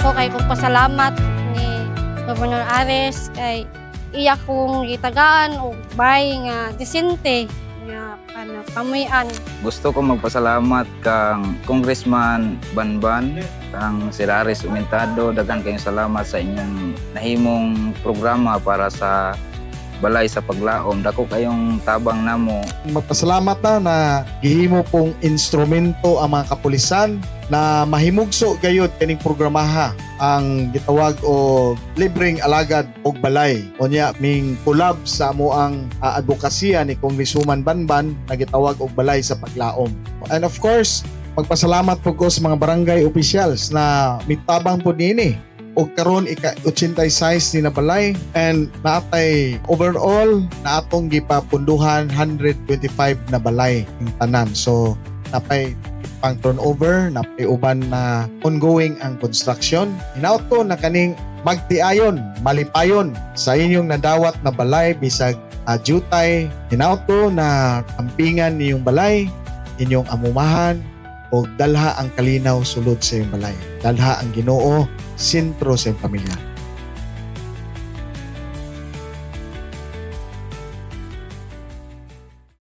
ako kay kong pasalamat ni Governor Ares kay iya kong gitagaan og bay nga disente nga ano pamuyan Gusto ko magpasalamat kang Congressman Banban, kang Silaris Umentado. Daghan kayong salamat sa inyong nahimong programa para sa balay sa paglaom. Dako kayong tabang namo Magpasalamat na na gihimo pong instrumento ang mga kapulisan na mahimugso gayud kining programaha ang gitawag o libreng alagad og balay. Unya ming kulab sa amo ang ah, advokasya ni Congresswoman Banban na gitawag og balay sa paglaom. And of course, magpasalamat po ko sa mga barangay officials na mitabang po nini o karon ika 86 ni na balay and naatay overall na atong gipapunduhan 125 na balay ng tanan. So napay pang turnover napay uban na ongoing ang construction. Inauto na kaning magtiayon malipayon sa inyong nadawat na balay bisag uh, jutay. Inauto na kampingan niyong balay inyong amumahan o dalha ang kalinaw sulod sa iyong balay dalha ang Ginoo sentro sa pamilya